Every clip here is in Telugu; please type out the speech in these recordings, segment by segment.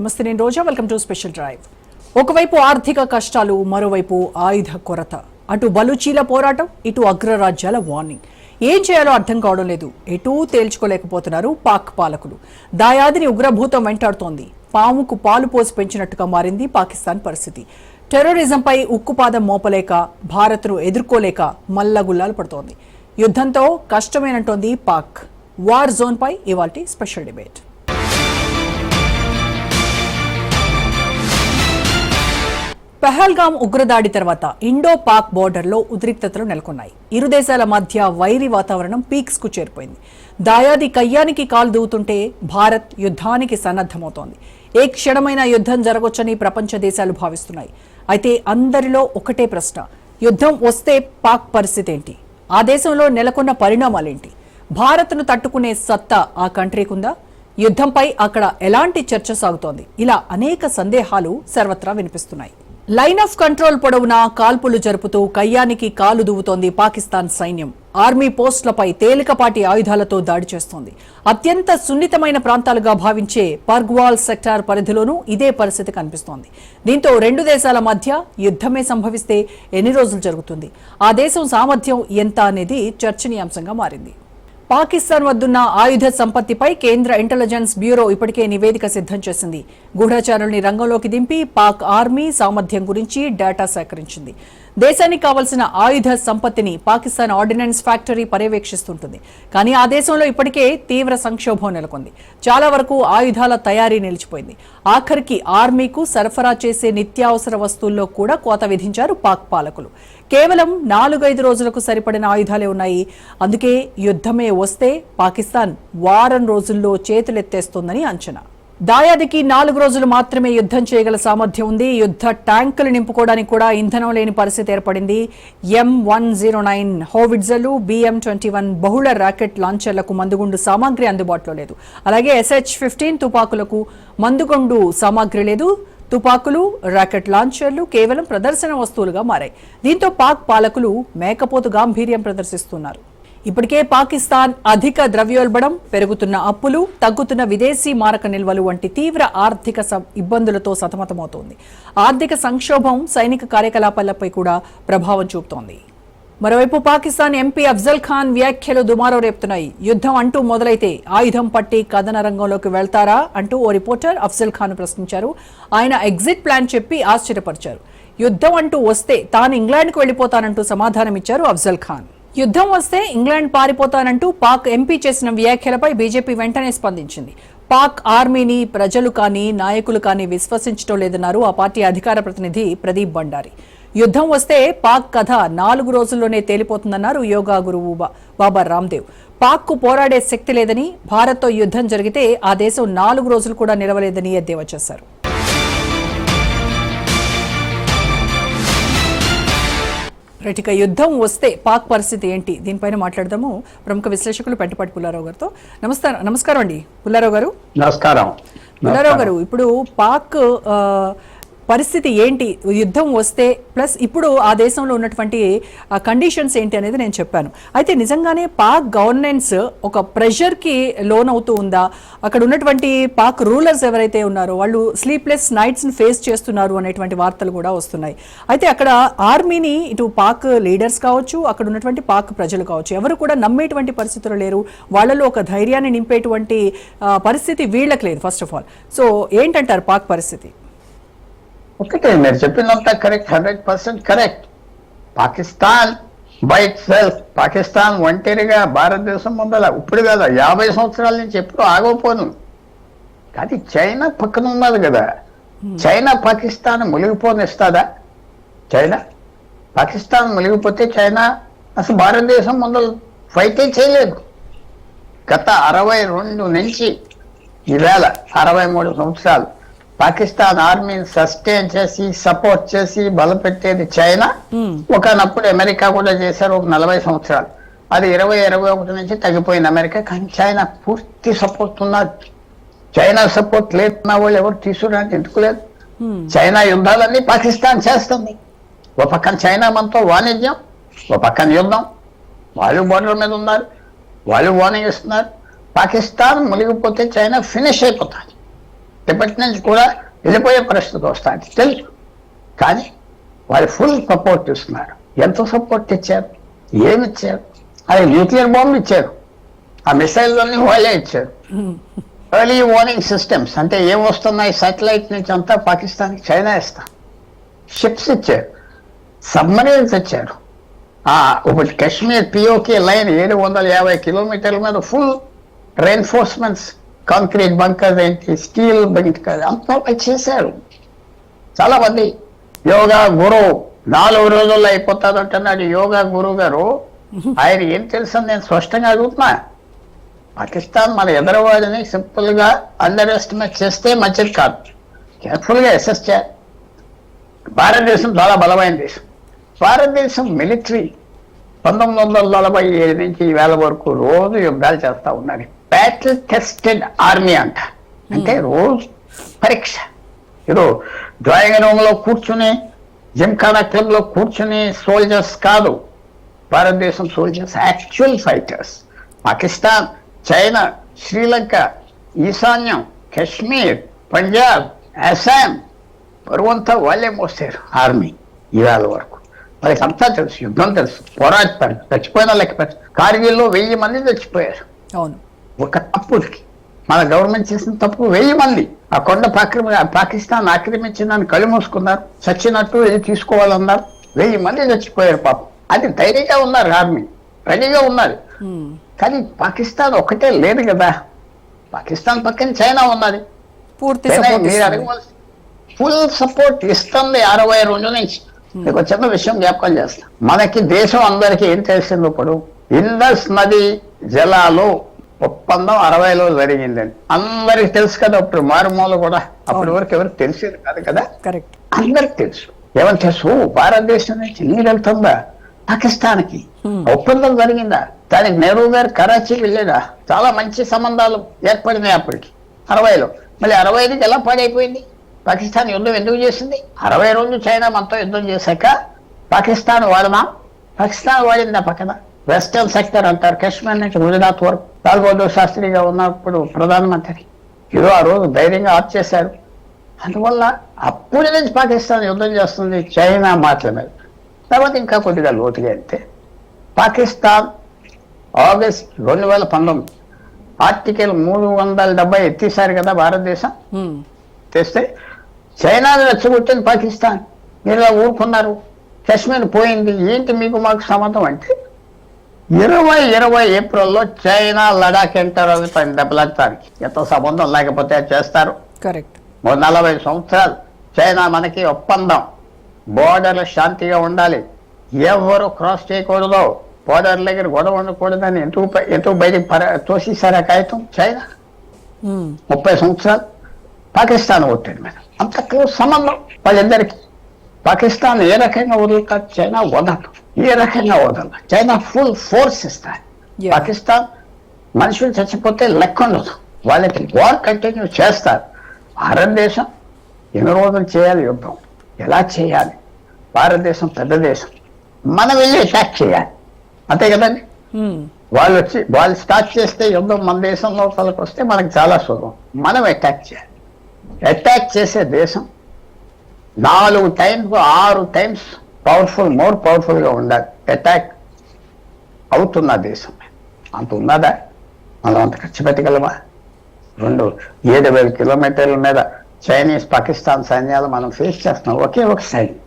నమస్తే నేను Roja. Welcome to special drive. ఒకవైపు ఆర్థిక కష్టాలు మరోవైపు ఆయుధ కొరత. అటు బలుచీల పోరాటం ఇటు అగ్రరాజ్యాల వార్నింగ్. ఏం చేయాలో అర్థం కావడం లేదు. ఎటూ తేల్చుకోలేకపోతున్నారు పాక్ పాలకులు. దాయాదిని ఉగ్రభూతం వెంటాడుతోంది. పాముకు పాలు పోసి పెంచినట్టుగా మారింది పాకిస్తాన్ పరిస్థితి. టెర్రరిజంపై ఉక్కుపాదం మోపలేక భారత్ను ఎదుర్కోలేక మల్లగుల్లాలు పడుతోంది. యుద్ధంతో కష్టమేనంటోంది పాక్. వార్ జోన్పై ఇవాల్టి స్పెషల్ డిబేట్. పెహల్గాం ఉగ్రదాడి తర్వాత ఇండో పాక్ బోర్డర్లో ఉద్రిక్తతలు నెలకొన్నాయి. ఇరు దేశాల మధ్య వైరి వాతావరణం పీక్స్కు చేరిపోయింది. దాయాది కయ్యానికి కాలు దూవుతుంటే భారత్ యుద్ధానికి సన్నద్ధమవుతోంది. ఏ క్షణమైన యుద్ధం జరగొచ్చని ప్రపంచ దేశాలు భావిస్తున్నాయి. అయితే అందరిలో ఒకటే ప్రశ్న యుద్ధం వస్తే పాక్ పరిస్థితి ఏంటి? ఆ దేశంలో నెలకొన్న పరిణామాలేంటి? భారత్ను తట్టుకునే సత్తా ఆ కంట్రీకుందా? యుద్ధంపై అక్కడ ఎలాంటి చర్చ సాగుతోంది? ఇలా అనేక సందేహాలు సర్వత్రా వినిపిస్తున్నాయి. లైన్ ఆఫ్ కంట్రోల్ పొడవునా కాల్పులు జరుపుతూ కయ్యానికి కాలు దువ్వుతోంది పాకిస్తాన్ సైన్యం. ఆర్మీ పోస్టులపై తేలికపాటి ఆయుధాలతో దాడి చేస్తోంది. అత్యంత సున్నితమైన ప్రాంతాలుగా భావించే పర్గ్వాల్ సెక్టార్ పరిధిలోనూ ఇదే పరిస్థితి కనిపిస్తోంది. దీంతో రెండు దేశాల మధ్య యుద్ధమే సంభవిస్తే ఎన్ని రోజులు జరుగుతుంది? ఆ దేశం సామర్థ్యం ఎంత అనేది చర్చనీయాంశంగా మారింది. పాకిస్తాన్ వద్దున్న ఆయుధ సంపత్తిపై కేంద్ర ఇంటెలిజెన్స్ బ్యూరో ఇప్పటికే నివేదిక సిద్ధం చేసింది. గూఢచారుల్ని రంగంలోకి దింపి పాక్ ఆర్మీ సామర్థ్యం గురించి డేటా సేకరించింది. దేశానికి కావలసిన ఆయుధ సంపత్తిని పాకిస్తాన్ ఆర్డినెన్స్ ఫ్యాక్టరీ పర్యవేక్షిస్తుంటుంది. కానీ ఆ దేశంలో ఇప్పటికే తీవ్ర సంక్షోభం నెలకొంది. చాలా వరకు ఆయుధాల తయారీ నిలిచిపోయింది. ఆఖరికి ఆర్మీకు సరఫరా చేసే నిత్యావసర వస్తువుల్లో కూడా కోత విధించారు పాక్ పాలకులు. కేవలం నాలుగైదు రోజులకు సరిపడిన ఆయుధాలే ఉన్నాయి. అందుకే యుద్ధమే వస్తే పాకిస్తాన్ వారం రోజుల్లో చేతులెత్తేస్తోందని అంచనా. దాయాదికి నాలుగు రోజులు మాత్రమే యుద్ధం చేయగల సామర్థ్యం ఉంది. యుద్ధ ట్యాంకులు నింపుకోవడానికి కూడా ఇంధనం లేని పరిస్థితి ఏర్పడింది. ఎం వన్ జీరో నైన్ హోవిడ్జలు బిఎం ట్వంటీ వన్ బహుళ రాకెట్ లాంచర్లకు మందుగుండు సామాగ్రి అందుబాటులో లేదు. అలాగే ఎస్హెచ్ ఫిఫ్టీన్ తుపాకులకు మందుగుండు సామాగ్రి లేదు. తుపాకులు రాకెట్ లాంచర్లు కేవలం ప్రదర్శన వస్తువులుగా మారాయి. దీంతో పాక్ పాలకులు మేకపోతు గాంభీర్యం ప్రదర్శిస్తున్నారు. ఇప్పటికే పాకిస్తాన్ అధిక ద్రవ్యోల్బణం పెరుగుతున్న అప్పులు తగ్గుతున్న విదేశీ మారక నిల్వలు వంటి తీవ్ర ఆర్థిక ఇబ్బందులతో సతమతమవుతోంది. ఆర్థిక సంక్షోభం సైనిక కార్యకలాపాలపై కూడా ప్రభావం చూపుతోంది. మరోవైపు పాకిస్తాన్ ఎంపీ అఫ్జల్ ఖాన్ వ్యాఖ్యలు దుమారో రేపుతున్నాయి. యుద్ధం అంటూ మొదలైతే ఆయుధం పట్టి కథన రంగంలోకి వెళ్తారా అంటూ ఓ రిపోర్టర్ అఫ్జల్ ఖాన్ ప్రశ్నించారు. ఆయన ఎగ్జిట్ ప్లాన్ చెప్పి ఆశ్చర్యపరిచారు. యుద్ధం అంటూ వస్తే తాను ఇంగ్లాండ్కు వెళ్ళిపోతానంటూ సమాధానమిచ్చారు అఫ్జల్ ఖాన్. యుద్ధం వస్తే ఇంగ్లాండ్ పారిపోతానంటూ పాక్ ఎంపీ చేసిన వ్యాఖ్యలపై బీజేపీ వెంటనే స్పందించింది. పాక్ ఆర్మీని ప్రజలు కానీ నాయకులు కానీ విశ్వసించడం లేదన్నారు ఆ పార్టీ అధికార ప్రతినిధి ప్రదీప్ భండారి. యుద్ధం వస్తే పాక్ కథ నాలుగు రోజుల్లోనే తేలిపోతుందన్నారు యోగా గురువు బాబా రామ్దేవ్. పాక్కు పోరాడే శక్తి లేదని భారత్తో యుద్ధం జరిగితే ఆ దేశం నాలుగు రోజులు కూడా నిలవలేదని ఎద్దేవా చేశారు. రైట్ ఇక యుద్ధం వస్తే పాక్ పరిస్థితి ఏంటి? దీనిపైన మాట్లాడదాము ప్రముఖ విశ్లేషకులు పెంటపాటి పుల్లారావు గారితో. నమస్తే నమస్కారం అండి. పుల్లారావు గారు? నమస్కారం. పుల్లారావు గారు ఇప్పుడు పాక్ పరిస్థితి ఏంటి? యుద్ధం వస్తే ప్లస్ ఇప్పుడు ఆ దేశంలో ఉన్నటువంటి కండిషన్స్ ఏంటి అనేది నేను చెప్పాను. అయితే నిజంగానే పాక్ గవర్నెన్స్ ఒక ప్రెషర్కి లోన్ అవుతూ ఉందా? అక్కడ ఉన్నటువంటి పాక్ రూలర్స్ ఎవరైతే ఉన్నారో వాళ్ళు స్లీప్లెస్ నైట్స్ని ఫేస్ చేస్తున్నారు అనేటువంటి వార్తలు కూడా వస్తున్నాయి. అయితే అక్కడ ఆర్మీని ఇటు పాక్ లీడర్స్ కావచ్చు అక్కడ ఉన్నటువంటి పాక్ ప్రజలు కావచ్చు ఎవరు కూడా నమ్మేటువంటి పరిస్థితులు లేరు. వాళ్ళలో ఒక ధైర్యాన్ని నింపేటువంటి పరిస్థితి వీళ్ళకి లేదు ఫస్ట్ ఆఫ్ ఆల్ సో ఏంటంటారు పాక్ పరిస్థితి? ఒకటే మీరు చెప్పినంత correct hundred percent correct Pakistan by itself Pakistan ఒంటరిగా భారతదేశం ముందల ఇప్పుడు కదా యాభై సంవత్సరాల నుంచి ఎప్పుడు ఆగోపోను కానీ చైనా పక్కన ఉన్నది కదా. చైనా పాకిస్తాన్ మునిగిపోనిస్తుందా చైనా? పాకిస్తాన్ మునిగిపోతే చైనా అసలు భారతదేశం ముందర ఫైటే చేయలేదు. గత అరవై రెండు నుంచి ఈవేళ అరవై మూడు సంవత్సరాలు పాకిస్తాన్ ఆర్మీని సస్టైన్ చేసి సపోర్ట్ చేసి బలపెట్టేది చైనా. ఒకనప్పుడు అమెరికా కూడా చేశారు ఒక నలభై సంవత్సరాలు. అది ఇరవై ఇరవై ఒకటి నుంచి తగ్గిపోయింది అమెరికా. కానీ చైనా పూర్తి సపోర్ట్ ఉన్నది చైనా సపోర్ట్ లేకున్న వాళ్ళు ఎవరు తీసుకురానికి ఎందుకు లేదు? చైనా యుద్ధాలన్నీ పాకిస్తాన్ చేస్తుంది. ఓ పక్కన చైనా మనతో వాణిజ్యం ఓ పక్కన యుద్ధం. వాళ్ళు బోర్డర్ మీద ఉన్నారు వాళ్ళు వార్నింగ్ ఇస్తున్నారు పాకిస్తాన్ మునిగిపోతే చైనా ఫినిష్ అయిపోతుంది. ఇప్పటి నుంచి కూడా వెళ్ళిపోయే పరిస్థితి వస్తుంది. తెలుసు. కానీ వాళ్ళు ఫుల్ సపోర్ట్ ఇస్తున్నారు. ఎంత సపోర్ట్ ఇచ్చారు? ఏమి ఇచ్చారు? అది న్యూక్లియర్ బాంబు ఇచ్చారు. ఆ మిసైల్లోని వాళ్ళే ఇచ్చారు. ఎర్లీ వార్నింగ్ సిస్టమ్స్ అంటే ఏం వస్తున్నాయి? సాటిలైట్ నుంచి అంతా పాకిస్తాన్ చైనా ఇస్తా. షిప్స్ ఇచ్చారు. సబ్మరీన్స్ ఇచ్చారు. ఆ, ఒకటి కాశ్మీర్ పిఓకే లైన్ ఏడు వందల యాభై కిలోమీటర్ల మీద ఫుల్ రెయిన్ఫోర్స్మెంట్స్ కాంక్రీట్ బంకర్ ఏంటి స్టీల్ బంకర్ అంతా చేశారు చాలా మంది యోగా గురు నాలుగు రోజుల్లో అయిపోతాడు అంటున్నాడు యోగా గురువు గారు. ఆయన ఏం తెలుసు నేను స్పష్టంగా అడుగుతున్నా. పాకిస్తాన్ మన ఎదరవాడిని సింపుల్గా అండర్ ఎస్టిమేట్ చేస్తే మంచిది కాదు. కేర్ఫుల్గా అసెస్ చేయాలి. భారతదేశం చాలా బలమైన దేశం. భారతదేశం మిలిటరీ పంతొమ్మిది వందల నలభై ఏడు నుంచి ఈ వేల వరకు రోజు యుద్ధాలు చేస్తా ఉన్నది బ్యాటిల్ టెస్టెడ్ ఆర్మీ అంట. అంటే రోజు పరీక్ష. ఏదో డ్రాయింగ్ రూమ్లో కూర్చుని జిమ్ఖానా క్లబ్లో కూర్చుని సోల్జర్స్ కాదు. భారతదేశం soldiers actual fighters Pakistan China Sri Lanka ఈశాన్యం కాశ్మీర్ పంజాబ్ అస్సాం. బరువంతా వాళ్ళే మోస్తారు ఆర్మీ ఇవాళ వరకు. వాళ్ళకి అంతా తెలుసు యుద్ధం తెలుసు పోరాడతారు చచ్చిపోయిన లెక్క కార్గిల్లో వెయ్యి మంది చచ్చిపోయారు. అవును. ఒక తప్పుకి మన గవర్నమెంట్ చేసిన తప్పు వెయ్యి మంది. ఆ కొండ పాక్రమ పాకిస్తాన్ ఆక్రమించిందని కళ్ళు మూసుకున్నారు. చచ్చినట్టు ఇది తీసుకోవాలన్నారు. వెయ్యి మంది చచ్చిపోయారు పాపం. అది ధైర్యంగా ఉన్నారు ఆర్మీ. రెడీగా ఉన్నారు. కానీ పాకిస్తాన్ ఒకటే లేదు కదా. పాకిస్తాన్ పక్కన చైనా ఉన్నది. ఫుల్ సపోర్ట్ ఇస్తుంది అరవై రెండు నుంచి. మీకు చిన్న విషయం జ్ఞాపకం చేస్తా. మనకి దేశం అందరికీ ఏం తెలిసింది ఇప్పుడు. ఇండస్ నది జలాలు ఒప్పందం అరవైలో జరిగిందని అందరికి తెలుసు కదా అప్పుడు మారుమూల కూడా అప్పటి వరకు ఎవరికి తెలిసేది కాదు కదా? అందరికి తెలుసు. ఎవరు తెలుసు? భారతదేశం నుంచి నీరు వెళ్తుందా? పాకిస్తాన్కి. ఒప్పందం జరిగిందా? దానికి నెహ్రూ గారు కరాచీ వెళ్ళాడా? చాలా మంచి సంబంధాలు ఏర్పడినాయి అప్పటికి. అరవైలో. మళ్ళీ అరవై ఐదుకి ఎలా పాడైపోయింది? పాకిస్తాన్ యుద్ధం ఎందుకు చేసింది? అరవై రోజులు చైనా మనతో యుద్ధం చేశాక పాకిస్తాన్ వాడమా పాకిస్తాన్ వాడిందా పక్కన? వెస్టర్న్ సెక్టర్ అంటారు. కాశ్మీర్ నుంచి గుజరాత్ వరకు లాల్ బహదూర్ శాస్త్రిగా ఉన్నప్పుడు ప్రధానమంత్రి ఏదో ఆ రోజు ధైర్యంగా ఆఫ్ చేశారు. అందువల్ల అప్పటి నుంచి పాకిస్తాన్ యుద్ధం చేస్తుంది చైనా మీద తర్వాత ఇంకా కొద్దిగా లోతుగా అయితే పాకిస్తాన్ ఆగస్ట్ రెండు వేల పంతొమ్మిది ఆర్టికల్ మూడు వందల డెబ్బై ఎత్తేసారు కదా భారతదేశం. తెస్తే చైనాను రెచ్చగొట్టింది పాకిస్తాన్. మీరు ఊరుకున్నారు. కాశ్మీర్ పోయింది. ఏంటి మీకు మాకు సంబంధం అంటే ఇరవై ఇరవై ఏప్రిల్లో చైనా లడాక్ ఎంటర్ అవుతాయి దెబ్బలాడటానికి ఎంత సంబంధం లేకపోతే చేస్తారు. కరెక్ట్. నలభై సంవత్సరాలు చైనా మనకి ఒప్పందం. బోర్డర్లు శాంతిగా ఉండాలి. ఎవరు క్రాస్ చేయకూడదు బోర్డర్ దగ్గర గొడవ ఉండకూడదని ఎందుకు ఎందుకు బయటికి పర తోసేసారా కాగితం? చైనా. ముప్పై సంవత్సరాలు పాకిస్తాన్ ఒత్తిడి మీద అంత క్లోజ్ సంబంధం వాళ్ళిద్దరికి. పాకిస్తాన్ ఏ రకంగా వదులుతారు? చైనా వదలదు. ఏ రకంగా వదలదు చైనా ఫుల్ ఫోర్స్ ఇస్తారు. పాకిస్తాన్ మనుషులు చచ్చిపోతే లెక్క ఉండదు వాళ్ళకి వార్ కంటిన్యూ చేస్తారు. భారతదేశం ఎన్ని రోజులు చేయాలి యుద్ధం? ఎలా చేయాలి? భారతదేశం పెద్ద దేశం. మనం వెళ్ళి అటాక్ చేయాలి. అంతే కదండి? ఉమ్. వాళ్ళు వచ్చి వాళ్ళు స్టార్ట్ చేస్తే యుద్ధం మన దేశం లోపలికి వస్తే మనకు చాలా సులభం మనం అటాక్ చేయాలి. అటాక్ చేసే దేశం నాలుగు టైమ్స్ ఆరు టైమ్స్ పవర్ఫుల్ మోర్ పవర్ఫుల్గా ఉండాలి అటాక్ అవుతున్న దేశం అంత ఉన్నదా? మనం అంత ఖర్చు పెట్టగలమా రెండు ఏడు వేల కిలోమీటర్ల మీద చైనీస్ పాకిస్తాన్ సైన్యాలు మనం ఫేస్ చేస్తున్నాం. ఒకే ఒక సైన్యం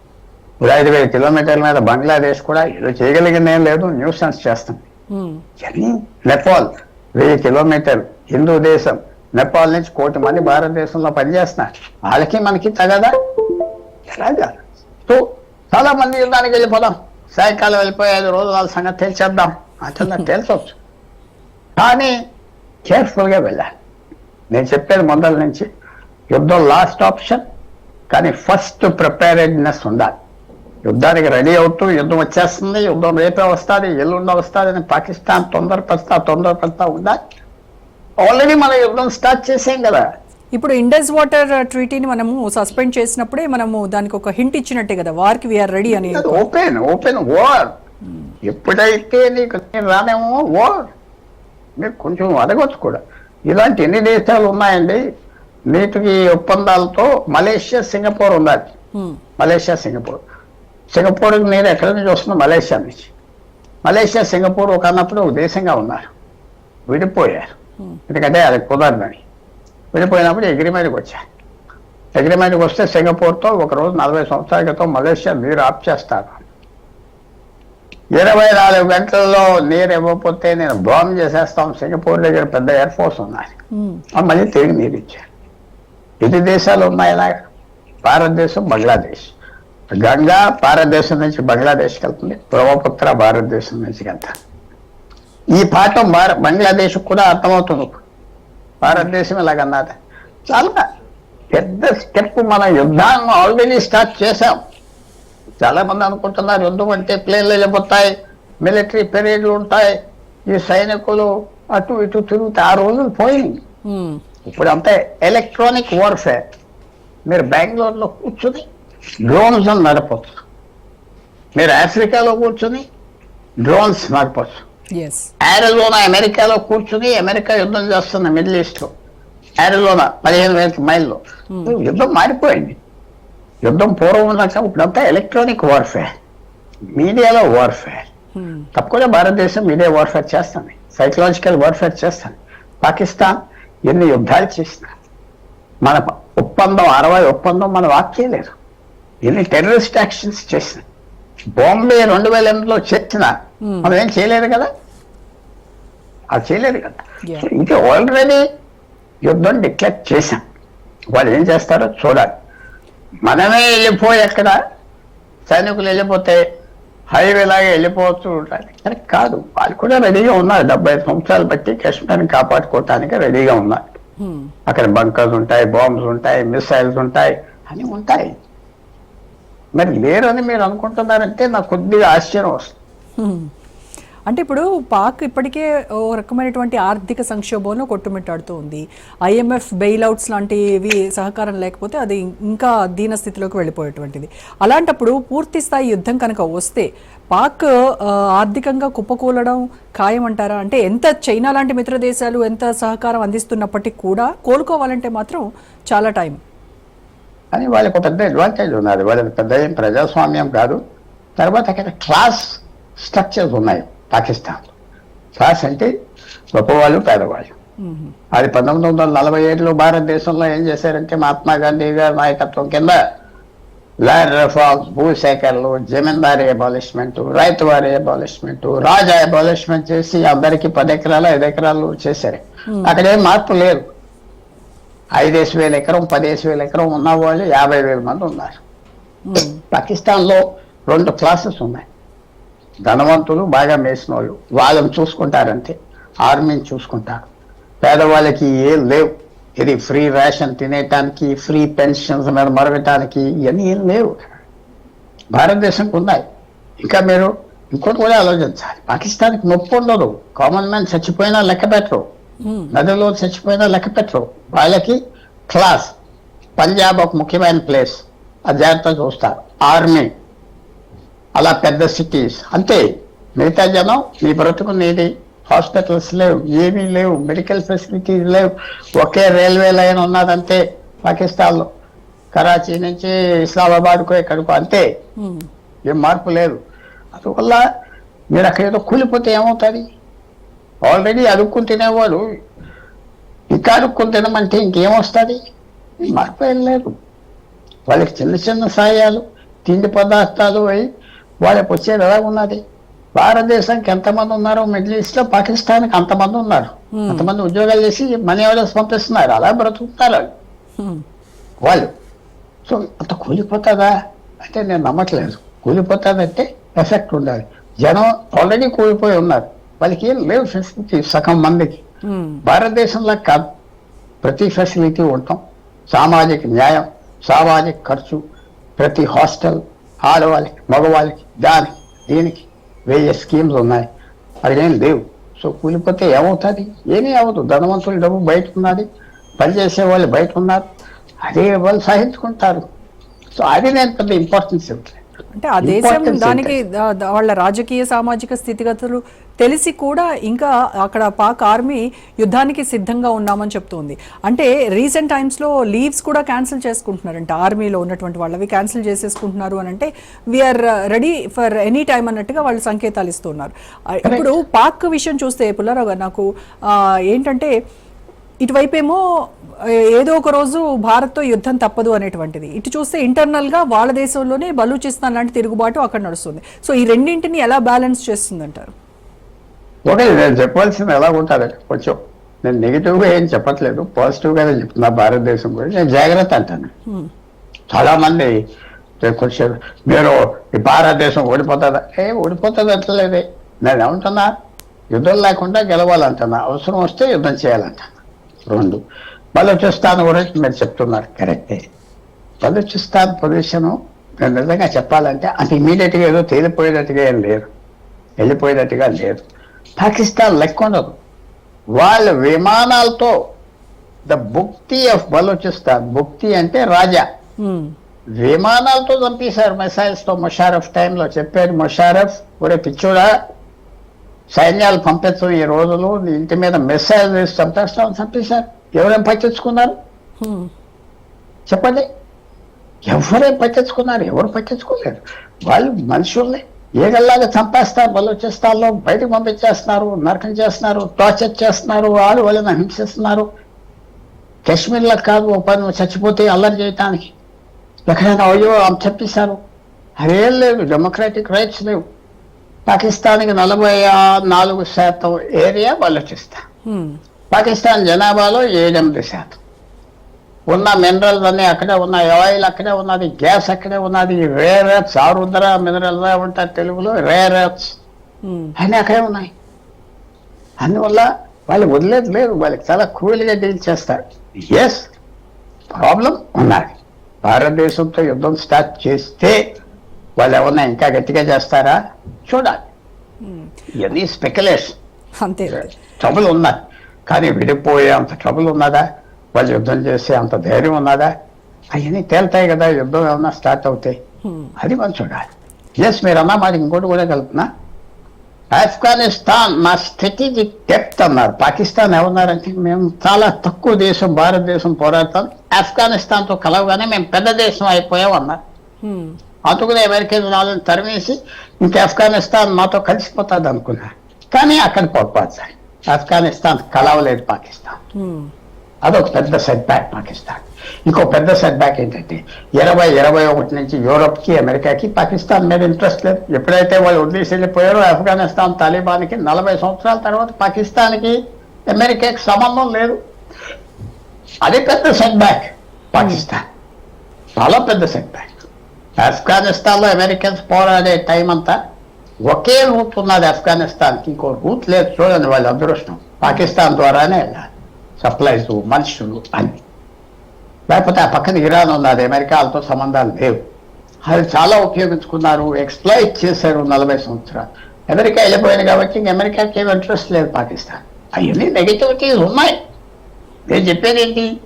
ఇప్పుడు ఐదు వేల కిలోమీటర్ల మీద బంగ్లాదేశ్ కూడా ఏదో చేయగలిగింది ఏం లేదు న్యూసెన్స్ చేస్తుంది. ఉమ్. ఇవన్నీ నేపాల్ వెయ్యి కిలోమీటర్ హిందూ దేశం నేపాల్ నుంచి కోటి మంది భారతదేశంలో పనిచేస్తున్నారు. వాళ్ళకి మనకి తగదా? ఎలాగా? సో చాలా మంది యుద్ధానికి వెళ్ళిపోదాం. సాయంకాలం వెళ్ళిపోయి ఐదు రోజులు వాళ్ళ సంగతి తెలిసేద్దాం అంటే నాకు తెలిసొచ్చు కానీ కేర్ఫుల్గా వెళ్ళాలి. నేను చెప్పేది మొదల నుంచి యుద్ధం లాస్ట్ ఆప్షన్ కానీ ఫస్ట్ ప్రిపేరెడ్నెస్ ఉండాలి. యుద్ధానికి రెడీ అవుతూ యుద్ధం వచ్చేస్తుంది యుద్ధం రేపే వస్తుంది ఎల్లుండ వస్తుంది అని పాకిస్తాన్ తొందరపడతా తొందరపడతా ఉండాలి. ఆల్రెడీ మన యుద్ధం స్టార్ట్ చేసాం కదా. ఇప్పుడు ఇండస్ వాటర్ ట్రీటీని మనము సస్పెండ్ చేసినప్పుడే మనము దానికి ఒక హింట్ ఇచ్చినట్టే కదా వార్కి వీఆర్ రెడీ అని. Open open war. ఎప్పుడైతే నీకు నేను రానేమో వార్. మీరు కొంచెం అడగొచ్చు కూడా. ఇలాంటి ఎన్ని దేశాలు ఉన్నాయండి? నీటికి ఒప్పందాలతో మలేషియా సింగపూర్ ఉండాలి. Malaysia Singapore. సింగపూర్కి నీరు ఎక్కడి నుంచి వస్తుంది మలేషియా నుంచి. మలేషియా సింగపూర్ ఒక అన్నప్పుడు ఒక దేశంగా ఉన్నారు. విడిపోయారు. ఎందుకంటే అది కుదరదని. విడిపోయినప్పుడు అగ్రిమెంట్కి వచ్చారు అగ్రిమెంట్కి వస్తే సింగపూర్తో ఒక రోజు నలభై సంవత్సరాల క్రితం మలేషియా నీరు ఆఫ్ చేస్తారు ఇరవై నాలుగు గంటల్లో నీరు ఇవ్వకపోతే నేను బాంబ్ చేసేస్తాం. సింగపూర్ దగ్గర పెద్ద ఎయిర్ ఫోర్స్. ఆ మళ్ళీ తిరిగి నీరు ఇచ్చారు. ఇది దేశాలు ఉన్నాయి ఇలాగ భారతదేశం బంగ్లాదేశ్. గంగా భారతదేశం నుంచి బంగ్లాదేశ్కి వెళ్తుంది. బ్రహ్మపుత్ర భారతదేశం నుంచి వెళ్తారు ఈ పాఠం భార బంగ్లాదేశ్ కూడా అర్థమవుతుంది. భారతదేశం ఇలాగన్నది చాలా పెద్ద స్టెప్ మన యుద్ధాన్ని ఆల్రెడీ స్టార్ట్ చేశాం. చాలా మంది అనుకుంటున్నారు యుద్ధం అంటే ప్లేన్లు వెళ్ళిపోతాయి మిలిటరీ పెరేడ్లు ఉంటాయి ఈ సైనికులు అటు ఇటు తిరుగుతాయి. ఆ రోజులు పోయింది. ఇప్పుడు అంతే ఎలక్ట్రానిక్ వార్ఫేర్ మీరు బెంగళూరులో కూర్చుని డ్రోన్స్ నడపచ్చు. మీరు ఆఫ్రికాలో కూర్చుని డ్రోన్స్ నడపచ్చు. ఆరిలోనా అమెరికాలో కూర్చుని అమెరికా యుద్ధం చేస్తుంది మిడిల్ ఈస్ట్. లో ఆరిలోనా పదిహేను వేల మైల్లో యుద్ధం మారిపోయింది. యుద్ధం పూర్వం ఉన్నట్టు ఇప్పుడంతా ఎలక్ట్రానిక్ వార్ఫేర్ మీడియాలో వార్ఫేర్. తప్పకుండా భారతదేశం మీడియా వార్ఫేర్ చేస్తుంది. సైకలాజికల్ వార్ఫేర్ చేస్తుంది. పాకిస్తాన్ ఎన్ని యుద్ధాలు చేసిన మన ఒప్పందం అరవై ఒప్పందం మనం వాక్ చేయలేదు ఎన్ని టెర్రరిస్ట్ యాక్షన్స్ చేసిన. బాంబే రెండు వేల ఎనిమిదిలో చేసిన Hmm. మనం ఏం చేయలేదు కదా? అది చేయలేదు కదా. ఇది ఆల్రెడీ యుద్ధం డిక్లేర్ చేశాం. వాళ్ళు ఏం చేస్తారో చూడాలి. మనమే వెళ్ళిపోయి ఎక్కడ? సైనికులు వెళ్ళిపోతే హైవే లాగా వెళ్ళిపోవచ్చు కానీ కాదు వాళ్ళు కూడా రెడీగా ఉన్నారు. డెబ్బై సంవత్సరాలు బట్టి కాశ్మీర్ని కాపాడుకోవటానికి రెడీగా ఉన్నారు. హ్మ్. అక్కడ బంకర్స్ ఉంటాయి బాంబ్స్ ఉంటాయి మిసైల్స్ ఉంటాయి అని ఉంటాయి. మరి లేరని మీరు అనుకుంటున్నారంటే నాకు కొద్దిగా ఆశ్చర్యం వస్తుంది. అంటే ఇప్పుడు పాక్ ఇప్పటికే ఓ రకమైనటువంటి ఆర్థిక సంక్షోభంలో కొట్టుమిట్టాడుతూ ఉంది. ఐఎంఎఫ్ బెయిల్అవుట్స్ లాంటివి సహకారం లేకపోతే అది ఇంకా దీన స్థితిలోకి వెళ్ళిపోయేటువంటిది. అలాంటప్పుడు పూర్తి స్థాయి యుద్ధం కనుక వస్తే పాక్ ఆర్థికంగా కుప్పకూలడం ఖాయమంటారా? అంటే ఎంత చైనా లాంటి మిత్ర దేశాలు ఎంత సహకారం అందిస్తున్నప్పటికీ కూడా కోలుకోవాలంటే మాత్రం చాలా టైం. కానీ వాళ్ళకి పెద్ద అడ్వాంటేజ్ ఉన్నది. వాళ్ళకి పెద్ద ఏం ప్రజాస్వామ్యం కాదు. తర్వాత అక్కడ క్లాస్ స్ట్రక్చర్స్ ఉన్నాయి పాకిస్తాన్ క్లాస్ అంటే గొప్పవాళ్ళు పేదవాళ్ళు. అది పంతొమ్మిది వందల నలభై ఏడులో భారతదేశంలో ఏం చేశారంటే మహాత్మా గాంధీ గారి నాయకత్వం కింద ల్యాండ్ రిఫార్మ్స్ భూసేకరణలు జమీందారీ అబాలిష్మెంట్ రైతు వారి అబాలిష్మెంట్ రాజా అబాలిష్మెంట్ చేసి అందరికి పది ఎకరాలు ఐదు ఎకరాలు చేశారు అక్కడ ఏం మార్పు లేదు. ఐదేసి వేల ఎకరం పదేసి వేల ఎకరం ఉన్న వాళ్ళు యాభై వేల మంది ఉన్నారు. మ్మ్. పాకిస్తాన్లో రెండు క్లాసెస్ ఉన్నాయి. ధనవంతులు బాగా మేసిన వాళ్ళు వాళ్ళని చూసుకుంటారంటే ఆర్మీని చూసుకుంటారు. పేదవాళ్ళకి ఏం లేవు. ఇది ఫ్రీ రేషన్ తినేటానికి ఫ్రీ పెన్షన్స్ మీద మరగటానికి ఇవన్నీ ఏం లేవు. భారతదేశంకి ఉన్నాయి. ఇంకా మీరు ఇంకోటి కూడా ఆలోచించాలి. పాకిస్తాన్కి నొప్పి ఉండదు. కామన్ మ్యాన్ చచ్చిపోయినా లెక్క పెట్టరు. నదిలో చచ్చిపోయినా లెక్క పెట్టరు. వాళ్ళకి క్లాస్. పంజాబ్ ఒక ముఖ్యమైన ప్లేస్. ఆ జాగ్రత్త చూస్తారు. ఆర్మీ. అలా పెద్ద సిటీస్ అంతే మిగతా జనం నీ బ్రతుకు నీది హాస్పిటల్స్ లేవు ఏమీ లేవు మెడికల్ ఫెసిలిటీస్ లేవు. ఒకే రైల్వే లైన్ ఉన్నదంతే పాకిస్తాన్లో. కరాచీ నుంచి ఇస్లామాబాద్కు ఎక్కడికో అంతే. ఏం మార్పు లేదు. అందువల్ల మీరు అక్కడ ఏదో కూలిపోతే ఏమవుతుంది? ఆల్రెడీ అడుక్కుని తినేవాడు. ఇంకా అడుక్కుని తినమంటే ఇంకేమొస్తుంది? మార్పు ఏం లేదు. వాళ్ళకి చిన్న చిన్న సాయాలు తిండి పదార్థాలు అయి వాళ్ళకి వచ్చేది ఎలా ఉన్నది? భారతదేశానికి ఎంతమంది ఉన్నారు? మిడిల్ ఈస్ట్లో పాకిస్తాన్కి అంతమంది ఉన్నారు. అంతమంది ఉద్యోగాలు చేసి మనీ ఆర్డర్స్ పంపిస్తున్నారు. అలా బ్రతుకుతున్నారు వాళ్ళు. సో అంత కూలిపోతుందా? అంటే నేను నమ్మట్లేదు. కూలిపోతుందంటే ఎఫెక్ట్ ఉండాలి. జనం ఆల్రెడీ కూలిపోయి ఉన్నారు. వాళ్ళకి ఏం లేవు ఫెసిలిటీ సగం మందికి. భారతదేశంలో కాదు. ప్రతి ఫెసిలిటీ ఉండటం సామాజిక న్యాయం సామాజిక ఖర్చు ప్రతి హాస్టల్ ఆడవాళ్ళకి మగవాళ్ళకి దానికి దీనికి వేరే స్కీమ్స్ ఉన్నాయి. అవి ఏం లేవు. సో కూలిపోతే ఏమవుతుంది? ఏమీ అవ్వదు. ధనవంతులు డబ్బు బయట ఉన్నది పనిచేసే వాళ్ళు బయట ఉన్నారు అదే వాళ్ళు సహించుకుంటారు. సో అది నేను పెద్ద ఇంపార్టెన్స్ ఇవ్వట్లేదు. అంటే ఆ దేశం దానికి వాళ్ళ రాజకీయ సామాజిక స్థితిగతులు తెలిసి కూడా ఇంకా అక్కడ పాక్ ఆర్మీ యుద్ధానికి సిద్ధంగా ఉన్నామని చెప్తోంది. అంటే రీసెంట్ టైమ్స్లో లీవ్స్ కూడా క్యాన్సిల్ చేసుకుంటున్నారంట. ఆర్మీలో ఉన్నటువంటి వాళ్ళవి క్యాన్సిల్ చేసేసుకుంటున్నారు అని అంటే we are ready for any time అన్నట్టుగా వాళ్ళు సంకేతాలు ఇస్తున్నారు. ఇప్పుడు పాక్ విషయం చూస్తే పుల్లారావు గారు నాకు ఏంటంటే ఇటువైపేమో ఏదో ఒక రోజు భారత్తో యుద్ధం తప్పదు అనేటువంటిది. ఇటు చూస్తే ఇంటర్నల్గా వాళ్ళ దేశంలోనే బలూచిస్తాన్ లాంటి తిరుగుబాటు అక్కడ నడుస్తుంది. సో ఈ రెండింటిని ఎలా బ్యాలెన్స్ చేస్తుందంటారు? ఒకటి నేను చెప్పాల్సింది ఎలా ఉంటుంది కొంచెం నేను నెగిటివ్గా ఏం చెప్పట్లేదు. పాజిటివ్ గానే చెప్తున్నా భారతదేశం గురించి నేను జాగ్రత్త అంటాను. చాలా మంది కొంచెం మీరు ఈ భారతదేశం ఓడిపోతుందా ఏ ఓడిపోతుంది అంటలేదే. నేను ఏమంటున్నా? యుద్ధం లేకుండా గెలవాలంటున్నా. అవసరం వస్తే యుద్ధం చేయాలంటున్నా. రెండు బలోచిస్తాన్ గురించి మీరు చెప్తున్నారు. కరెక్టే. బలోచిస్తాన్ పొజిషను నేను నిజంగా చెప్పాలంటే అంత ఇమీడియట్గా ఏదో తేలిపోయేటట్టుగా ఏం లేదు. వెళ్ళిపోయేటట్టుగా లేదు. పాకిస్తాన్ లెక్క ఉండదు. వాళ్ళ విమానాలతో ద బుక్తి ఆఫ్ బలోచిస్తాన్ బుక్తి అంటే రాజా. హ్మ్. విమానాలతో చంపేశారు మిసైల్స్తో ముషారఫ్ టైంలో చెప్పారు ముషారఫ్ ఒరే పిచ్చోడా సైన్యాలు పంపించం ఈ రోజులు ఇంటి మీద మిసైల్ వేసి చంపేస్తాం చంపేశారు. ఎవరేం పట్టించుకున్నారు? హ్మ్. చెప్పండి. ఎవరేం పట్టించుకున్నారు? ఎవరు పట్టించుకోలేరు వాళ్ళు మనుషుల్ని ఏగల్లాగా చంపేస్తారు బలోచిస్తాల్లో బయటకు పంపించేస్తున్నారు నరకం చేస్తున్నారు టార్చర్ చేస్తున్నారు వాళ్ళు వాళ్ళని హింసిస్తున్నారు కాశ్మీర్లో కాదు ఒక పని చచ్చిపోతే అల్లరి చేయటానికి. ఎక్కడైనా అయ్యో ఆమె చెప్పేశారు. అదేం లేదు డెమోక్రాటిక్ రైట్స్ లేవు. పాకిస్తాన్కి నలభై నాలుగు శాతం ఏరియా బలోచిస్తాన్. హ్మ్. పాకిస్తాన్ జనాభాలో ఏడెనిమిది శాతం. ఉన్న మినరల్స్ అన్ని అక్కడే ఉన్నాయి. ఆయిల్ అక్కడే ఉన్నది గ్యాస్ అక్కడే ఉన్నది. రేర్ ఎర్త్స్ ఆరుద్ర మినరల్స్ ఉంటారు తెలుగులో రేర్ ఎర్త్స్. అన్నీ అక్కడే ఉన్నాయి. అందువల్ల వాళ్ళు వదిలేదు లేదు. వాళ్ళకి చాలా కూల్గా డీల్ చేస్తారు. ఎస్ ప్రాబ్లం ఉన్నది. భారతదేశంతో యుద్ధం స్టార్ట్ చేస్తే వాళ్ళు ఏమన్నా ఇంకా గట్టిగా చేస్తారా? చూడాలి. ఇవన్నీ స్పెక్యులేషన్ అంతే. ట్రబుల్ ఉన్నది. కానీ విడిపోయే అంత ట్రబుల్ ఉన్నదా? వాళ్ళు యుద్ధం చేసే అంత ధైర్యం ఉన్నదా? అవన్నీ తేలుతాయి కదా యుద్ధం ఏమన్నా స్టార్ట్ అవుతాయి హ్మ్. అది మనం చూడాలి. ఎస్ మీరు అన్నా మరి ఇంకోటి కూడా కలుపుతున్నా. ఆఫ్ఘనిస్తాన్ మా స్ట్రాటజిక్ డెప్త్ అన్నారు. పాకిస్తాన్ ఏమన్నారంటే మేము చాలా తక్కువ దేశం భారతదేశం పోరాడతాం. ఆఫ్ఘనిస్తాన్తో కలవగానే మేము పెద్ద దేశం అయిపోయాం అన్నారు. హ్మ్. అందుకనే అమెరికా వాళ్ళని తరిమేసి ఇంకా ఆఫ్ఘనిస్తాన్ మాతో కలిసిపోతుంది అనుకున్నారు కానీ అక్కడ పొరపాటు ఆఫ్ఘనిస్తాన్ కలవలేదు పాకిస్తాన్. అదొక పెద్ద సెట్ బ్యాక్ పాకిస్తాన్ ఇంకో పెద్ద సెట్ బ్యాక్ ఏంటంటే ఇరవై ఇరవై ఒకటి నుంచి యూరోప్కి అమెరికాకి పాకిస్తాన్ మీద ఇంట్రెస్ట్ లేదు. ఎప్పుడైతే వాళ్ళు వదిలేసి వెళ్ళిపోయారో ఆఫ్ఘనిస్తాన్ తాలిబాన్కి నలభై సంవత్సరాల తర్వాత పాకిస్తాన్కి అమెరికాకి సంబంధం లేదు. అది పెద్ద సెట్ బ్యాక్ పాకిస్తాన్ చాలా పెద్ద సెట్ బ్యాక్ ఆఫ్ఘనిస్తాన్లో అమెరికన్స్ పోరాడే టైం అంతా ఒకే రూట్ ఉన్నది ఆఫ్ఘనిస్తాన్కి ఇంకో రూట్ లేదు చూడండి వాళ్ళ అదృష్టం. పాకిస్తాన్ ద్వారానే సప్లైస్ మనుషులు అన్ని లేకపోతే ఆ పక్కన ఇరాన్ ఉన్నది అమెరికాలతో సంబంధాలు లేవు. అది చాలా ఉపయోగించుకున్నారు ఎక్స్ప్లాయిట్ చేశారు నలభై సంవత్సరాలు. అమెరికా వెళ్ళిపోయింది కాబట్టి ఇంక అమెరికాకి ఏం ఇంట్రెస్ట్ లేదు పాకిస్తాన్. అవన్నీ నెగిటివిటీస్ ఉన్నాయి. నేను చెప్పేది ఏంటి?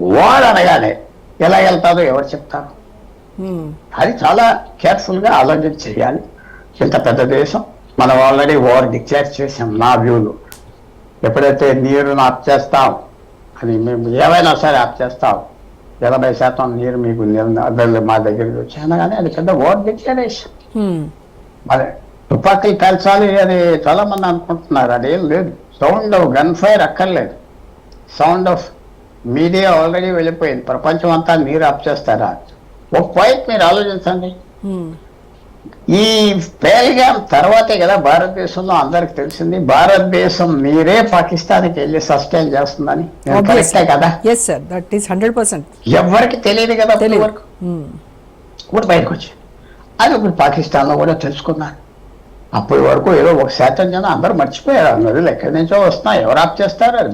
వార్ అనగానే ఎలా వెళ్తారో ఎవరు చెప్తారు. అది చాలా కేర్ఫుల్గా ఆలోచన చేయాలి. ఇంత పెద్ద దేశం? మనం ఆల్రెడీ వార్ డిక్లేర్ చేసాం నా వ్యూలో. ఎప్పుడైతే నీరును ఆప్ చేస్తాం అది మేము ఏమైనా సరే ఆప్ చేస్తాం ఎనభై శాతం నీరు మీకు నిర్- మా దగ్గరికి వచ్చాను కానీ అది పెద్ద వార్ డిక్లరేషన్. మరి తుపాకీలు కాల్చాలి అని చాలా మంది అనుకుంటున్నారు. అదేం లేదు. సౌండ్ ఆఫ్ గన్ ఫైర్ అక్కర్లేదు. సౌండ్ ఆఫ్ మీడియా ఆల్రెడీ వెళ్ళిపోయింది. ప్రపంచం అంతా నీరు ఆఫ్ చేస్తారా? ఒక పాయింట్ మీరు ఆలోచించండి. ఈ పేల్గాం తర్వాతే కదా భారతదేశంలో అందరికి తెలిసింది. భారతదేశం నీరే పాకిస్తాన్కి వెళ్ళి సస్టైన్ చేస్తుందని. కరెక్టే కదా? దట్ ఈస్ హండ్రెడ్ పర్సెంట్ ఎవరికి తెలియదు కదా వరకు? కూడా బయటకు వచ్చింది అది ఇప్పుడు పాకిస్తాన్లో కూడా తెలుసుకున్నాను. అప్పటి వరకు ఏదో ఒక శాతం జనం అందరూ మర్చిపోయారు. నదులు ఎక్కడి నుంచో వస్తున్నాయి ఎవరు ఆప్ చేస్తారు? అది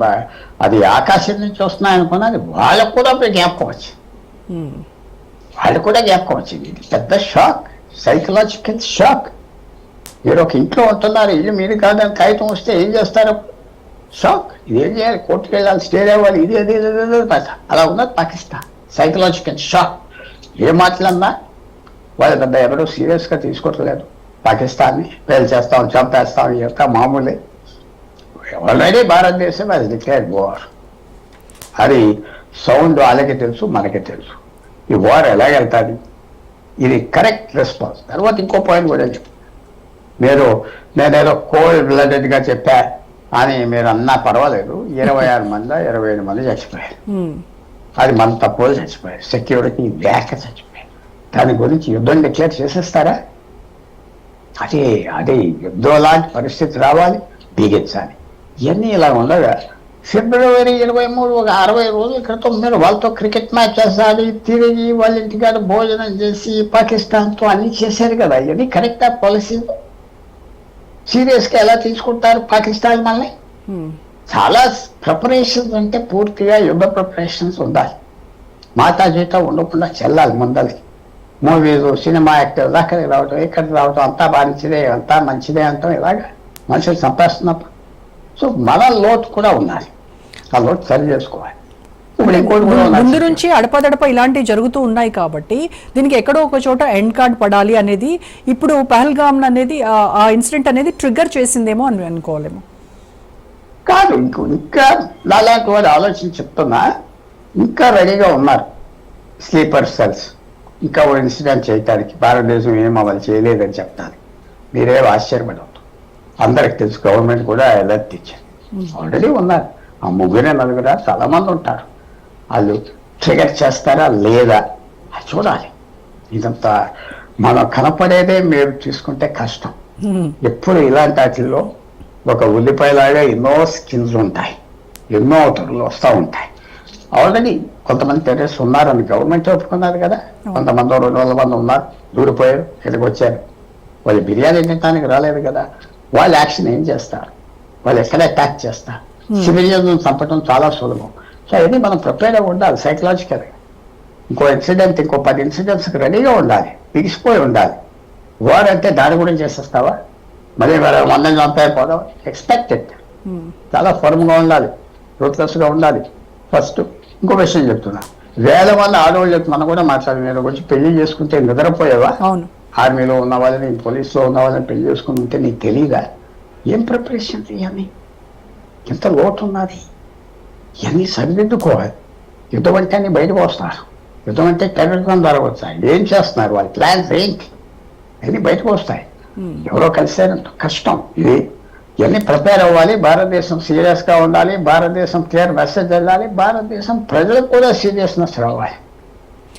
అది ఆకాశం నుంచి వస్తున్నాయి అనుకున్నది వాళ్ళకు కూడా ఇప్పుడు జ్ఞాపకం వచ్చింది. వాళ్ళు కూడా జ్ఞాపకం వచ్చింది. ఇది పెద్ద షాక్ సైకలాజికల్ షాక్ మీరు ఒక ఇంట్లో ఉంటున్నారు ఇల్లు మీరు కాదని కాగితం వస్తే ఏం చేస్తారు? షాక్ ఇది ఏం చేయాలి? కోర్టుకు వెళ్ళాలి స్టే అవ్వాలి ఇది అది అలా ఉన్నది పాకిస్తాన్. సైకలాజికల్ షాక్ ఏ మాటలన్నా వాళ్ళు పెద్ద ఎవరూ సీరియస్గా తీసుకోవట్లేదు. పాకిస్తాన్ని పేరు చేస్తాం చంపేస్తాం చెప్తా మామూలే. ఆల్రెడీ భారతదేశం అది డిక్లేర్ వార్ అది సౌండ్ వాళ్ళకి తెలుసు మనకి తెలుసు. ఈ వార్ ఎలా వెళ్తాది ఇది కరెక్ట్ రెస్పాన్స్. తర్వాత ఇంకో పాయింట్ కూడా చెప్పు. మీరు నేనేదో కోల్డ్ బ్లడెడ్గా చెప్పా అని మీరు అన్నా పర్వాలేదు. ఇరవై ఆరు మంది ఇరవై ఏడు మంది చచ్చిపోయారు. అది మన తప్పులు చచ్చిపోయారు. సెక్యూరిటీ లేక చచ్చిపోయారు. దాని గురించి యుద్ధం డిక్లేర్ చేసేస్తారా? అదే అదే యుద్ధం లాంటి పరిస్థితి రావాలి బిగించాలి. ఇవన్నీ ఇలా ఉండగా ఫిబ్రవరి ఇరవై మూడు ఒక అరవై రోజుల క్రితం మీరు వాళ్ళతో క్రికెట్ మ్యాచ్ ఆడి తిరిగి వాళ్ళ ఇంటికాడ భోజనం చేసి పాకిస్తాన్తో అన్ని చేశారు కదా. ఇవన్నీ కరెక్టా పాలసీ సీరియస్గా ఎలా తీసుకుంటారు పాకిస్తాన్ మనల్ని మ్మ్. చాలా ప్రిపరేషన్స్ అంటే పూర్తిగా యుద్ధ ప్రిపరేషన్స్ ఉండాలి. మాతా జీత ఉండకుండా చెల్లాలి ముందలకి. మూవీస్ సినిమా యాక్టర్ అక్కడికి రావటం ఇక్కడికి రావటం అంతా మంచిదే అంతా మంచిదే అంటాం ఇలాగా. మనుషులు సంపాదిస్తున్నప్పుడు. సో మన లోటు కూడా ఉండాలి. ఆ లోటు సరి చేసుకోవాలి. ముందు. నుంచి అడపదడప ఇలాంటివి జరుగుతూ ఉన్నాయి కాబట్టి దీనికి ఎక్కడో ఒక చోట ఎండ్ కార్డ్ పడాలి అనేది ఇప్పుడు పహల్గామ్ అనేది ఆ- ఇన్సిడెంట్ అనేది ట్రిగ్గర్ చేసిందేమో అని అనుకోవాలేమో కాదు ఇంకో ఇంకా నాలాంటి వారు ఆలోచన చెప్తున్నా ఇంకా రెడీగా ఉన్నారు స్లీపర్ సెల్స్. ఇంకా ఓ ఇన్సిడెంట్ చేయటానికి భారతదేశం ఏం అమలు చేయలేదని చెప్తాను మీరేం ఆశ్చర్యపడవద్దు. అందరికి తెలుసు గవర్నమెంట్ కూడా అలర్ట్ ఇచ్చారు ఆల్రెడీ ఉన్నారు. ఆ ముగ్గురే నలుగురా చాలా మంది ఉంటారు. వాళ్ళు ట్రిగర్ చేస్తారా లేదా? అది చూడాలి. ఇదంతా మనం కనపడేదే మీరు తీసుకుంటే కష్టం. ఎప్పుడు ఇలాంటి వాటిల్లో ఒక ఉల్లిపాయలాగా ఎన్నో స్కిన్స్ ఉంటాయి. ఎన్నో తరులు వస్తూ ఉంటాయి. ఆల్రెడీ కొంతమంది టెర్రరిస్ట్ ఉన్నారని గవర్నమెంట్ ఒప్పుకున్నారు కదా. కొంతమంది రెండు వందల మంది ఉన్నారు. దూరిపోయారు ఇక్కడికి వచ్చారు. వాళ్ళు బిర్యానీ తినడానికి రాలేదు కదా. వాళ్ళు యాక్షన్ ఏం చేస్తారు? వాళ్ళు ఎక్కడ అటాక్ చేస్తారు? సివిలియన్స్ చంపడం చాలా సులభం. సో అది మనం ప్రిపేర్ అయి ఉండాలి సైకలాజికల్గా ఇంకో ఇన్సిడెంట్ ఇంకో పది ఇన్సిడెంట్స్కి రెడీగా ఉండాలి బిగిసిపోయి ఉండాలి. వార్ అంటే దాని గురించి చేసేస్తావా? మళ్ళీ వేరే వందని చంపైపోదాం ఎక్స్పెక్టెడ్ మ్మ్. చాలా ఫర్మ్గా ఉండాలి రూత్లెస్గా ఉండాలి. ఫస్ట్ ఇంకో విషయం చెప్తున్నా. వేల మంది ఆడవాళ్ళు చెప్తే మనం కూడా మాట్లాడి నేను గురించి పెళ్ళి చేసుకుంటే నిద్రపోయావా? అవును. ఆర్మీలో ఉన్న వాళ్ళని పోలీసులో ఉన్న వాళ్ళని పెళ్ళి చేసుకుని ఉంటే నీకు తెలియదా ఏం ప్రిపరేషన్ ఇవన్నీ ఎంత లోటు ఉన్నది ఇవన్నీ సరిదిద్దుకోవాలి? యుద్ధం అంటే అన్ని బయటకు వస్తారు. యుద్ధం అంటే టెర్రరిజం జరగవచ్చు ఏం చేస్తున్నారు? వాళ్ళ ప్లాన్స్ ఏంటి? అన్ని బయటకు వస్తాయి. ఎవరో కలిసేంత కష్టం ఇది. ఇవన్నీ ప్రిపేర్ అవ్వాలి. భారతదేశం సీరియస్గా ఉండాలి. భారతదేశం క్లియర్ మెసేజ్ వెళ్ళాలి. భారతదేశం ప్రజలకు కూడా సీరియస్నెస్ రావాలి.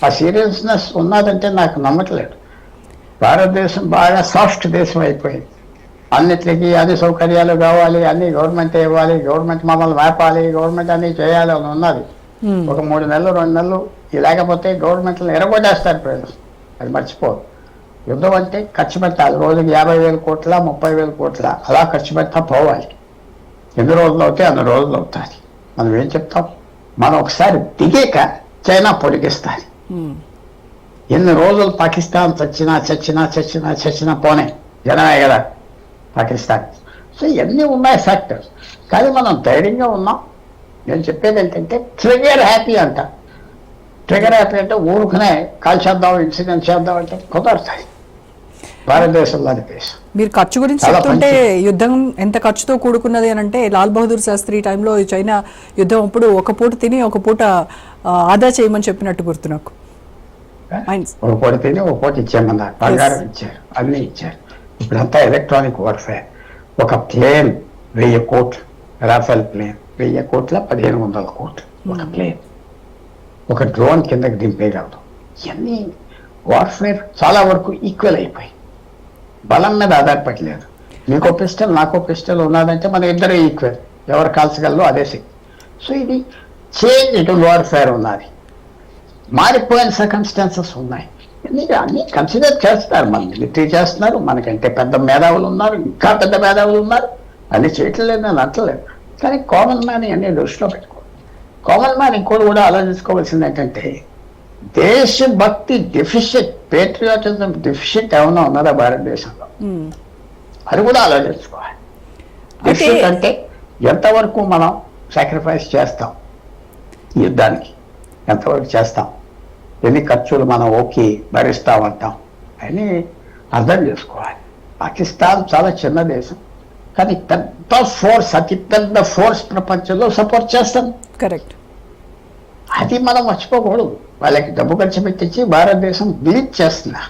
ఆ సీరియస్నెస్ ఉన్నదంటే నాకు నమ్మట్లేదు భారతదేశం బాగా సాఫ్ట్ దేశం అయిపోయింది. అన్నిటికీ అన్ని సౌకర్యాలు కావాలి అన్ని గవర్నమెంట్ ఇవ్వాలి గవర్నమెంట్ మమ్మల్ని మేపాలి గవర్నమెంట్ అన్ని చేయాలి అని ఉన్నది. ఒక మూడు నెలలు రెండు నెలలు లేకపోతే గవర్నమెంట్లు ఎరగొట్టేస్తారు ప్రజలు. అది మర్చిపోదు యుద్ధం అంటే ఖర్చు పెట్టాలి. రోజుకి యాభై వేల కోట్ల ముప్పై వేల కోట్ల. అలా ఖర్చు పెట్టా పోవాలి. ఎన్ని రోజులు అవుతాయి? అన్ని రోజులు అవుతాయి. మనం ఏం చెప్తాం? మనం ఒకసారి దిగాక చైనా పొడిగిస్తాది. మ్మ్. ఎన్ని రోజులు పాకిస్తాన్ చచ్చినా చచ్చినా చచ్చినా చచ్చినా పోనే. జనమే కదా. పాకిస్తాన్. సో ఇవన్నీ ఉన్నాయి ఫ్యాక్టర్స్ కానీ మనం ధైర్యంగా ఉన్నాం. నేను చెప్పేది ఏంటంటే ట్రిగర్ హ్యాపీ అంట. ట్రిగర్ హ్యాపీ అంటే ఊరుకునే కాల్ చేద్దాం ఇన్సిడెంట్ చేద్దాం అంటే కుదరతాయి. భారతదేశంలో దేశం మీరు ఖర్చు గురించి చెప్తుంటే యుద్ధం ఎంత ఖర్చుతో కూడుకున్నది అని అంటే లాల్ బహదూర్ శాస్త్రి టైంలో చైనా యుద్ధం అప్పుడు ఒక పూట తిని ఒక పూట ఆదా చేయమని చెప్పినట్టు గుర్తు నాకు. ఒక పూట తిని ఒక పూట ఇచ్చామన్నారు బంగారం ఇచ్చారు అన్నీ ఇచ్చారు. ఇప్పుడంతా ఎలక్ట్రానిక్ వార్ఫేర్ ఒక ప్లేన్ వెయ్యి కోట్లు. రాఫెల్ ప్లేన్ వెయ్యి కోట్ల పదిహేను వందల కోట్లు. ఒక ప్లేన్ ఒక డ్రోన్ కిందకి దింపేయగలదు. ఇవన్నీ వార్ఫేర్ చాలా వరకు ఈక్వల్ అయిపోయి బలం మీద ఆధారపడలేదు. నీకో పిస్టల్ నాకో పిస్టల్ ఉన్నదంటే మన ఇద్దరు ఈక్వల్ ఎవరు కాల్చగలరో అదే శక్తి. సో ఇది చేంజ్ ఇటు వార్ఫేర్ ఉన్నది. మారిపోయిన సర్కమ్స్టాన్సెస్ ఉన్నాయి. అన్ని అన్ని కన్సిడర్ చేస్తారు. మన మిలిటరీ చేస్తున్నారు మనకంటే పెద్ద మేధావులు ఉన్నారు ఇంకా పెద్ద మేధావులు ఉన్నారు. అన్ని చేయట్లేదు అని అంటలేదు కానీ కామన్ మ్యాన్ అన్ని దృష్టిలో పెట్టుకో కామన్ మ్యాన్ ఇంకోటి కూడా ఆలోచించుకోవాల్సింది ఏంటంటే దేశభక్తి డెఫిషిట్ పేట్రియాటిజం డెఫిషిట్ ఏమైనా ఉన్నదా భారతదేశంలో. అది కూడా ఆలోచించుకోవాలి. డెఫిషిట్ అంటే ఎంతవరకు మనం సాక్రిఫైస్ చేస్తాం? యుద్ధానికి ఎంతవరకు చేస్తాం? ఎన్ని ఖర్చులు మనం ఓకే భరిస్తామంటాం అని అర్థం చేసుకోవాలి. పాకిస్తాన్ చాలా చిన్న దేశం. కానీ పెద్ద ఫోర్స్ అతి పెద్ద ఫోర్స్ ప్రపంచంలో సపోర్ట్ చేస్తాం కరెక్ట్ అది మనం మర్చిపోకూడదు. వాళ్ళకి డబ్బు ఖర్చు పెట్టించి భారతదేశం బిలీట్ చేస్తున్నా.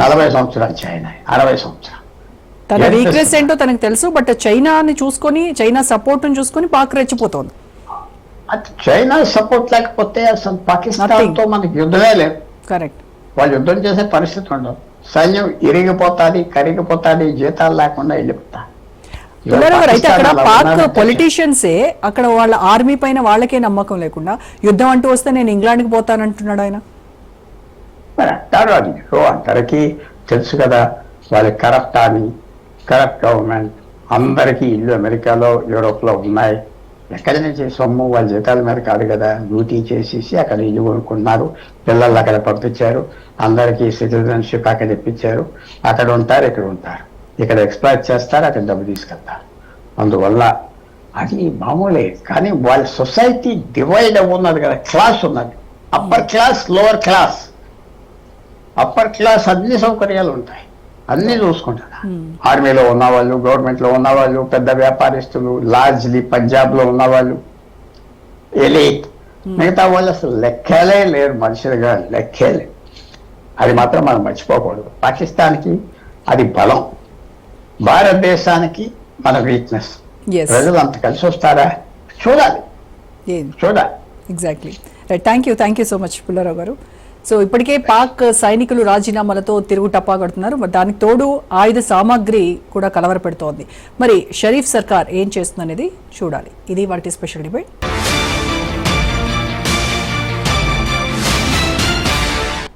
నలభై సంవత్సరాలు చైనా అరవై సంవత్సరాలు. తన వీక్నెస్. ఏంటో తనకు తెలుసు బట్ చైనాని చూసుకొని చైనా సపోర్ట్ చూసుకొని పాక్ రెచ్చిపోతోంది. అది చైనా సపోర్ట్ లేకపోతే అసలు పాకిస్తాన్ Nothing. తో మనకి యుద్ధమే లేదు. కరెక్ట్ వాళ్ళు యుద్ధం చేసే పరిస్థితి ఉండదు. సైన్యం ఇరిగిపోతాది కరిగిపోతాది జీతాలు లేకుండా వెళ్ళిపోతా. అయితే అక్కడ పాక్ పొలిటీషియన్సే అక్కడ వాళ్ళ ఆర్మీ పైన వాళ్ళకే నమ్మకం లేకుండా యుద్ధం అంటూ వస్తే నేను ఇంగ్లాండ్కి పోతానంటున్నాడు ఆయన. మరి అంటారు అది. అందరికీ తెలుసు కదా వాళ్ళ కరప్ట్ అని కరప్ట్ గవర్నమెంట్ అందరికీ ఇల్లు అమెరికాలో యూరోప్లో ఉన్నాయి. ఎక్కడి నుంచి సొమ్ము వాళ్ళ జీతాల మీద కాదు కదా డ్యూటీ చేసేసి అక్కడ ఇల్లు కొనుక్కున్నారు. పిల్లలు అక్కడ పంపించారు. అందరికీ సిటిజన్షిప్ అక్కడ ఇప్పించారు. అక్కడ ఉంటారు ఇక్కడ ఉంటారు. ఇక్కడ ఎక్స్ప్లాయిట్ చేస్తారు అక్కడ డబ్బు తీసుకెళ్తారు. అందువల్ల అది మామూలే కానీ వాళ్ళ సొసైటీ డివైడ్ ఉన్నది కదా క్లాస్ ఉన్నది. Upper class lower class. Upper class అన్ని సౌకర్యాలు ఉంటాయి. అన్ని చూసుకుంటారు ఆర్మీలో ఉన్నవాళ్ళు గవర్నమెంట్లో ఉన్నవాళ్ళు పెద్ద వ్యాపారస్తులు లార్జ్లీ పంజాబ్లో ఉన్నవాళ్ళు ఎలీట్. మిగతా వాళ్ళు అసలు లెక్కలే లేరు మనుషులుగా లెక్కే లేరు. అది మాత్రం మనం మర్చిపోకూడదు. పాకిస్తాన్కి అది బలం. భారతదేశానికి మన వీక్నెస్ ప్రజలు అంత కలిసి వస్తారా? చూడాలి. చూడాలి. Exactly thank you thank you so much Pullarao garu. So ఇప్పటికే పాక్ సైనికులు రాజీనామాలతో తిరుగు టప్పా కడుతున్నారు. మరి దానికి తోడు ఆయుధ సామాగ్రి కూడా కలవరపెడుతోంది. మరి షరీఫ్ సర్కార్ ఏం చేస్తుందనేది చూడాలి. ఇది వాటి స్పెషల్ డిబేట్.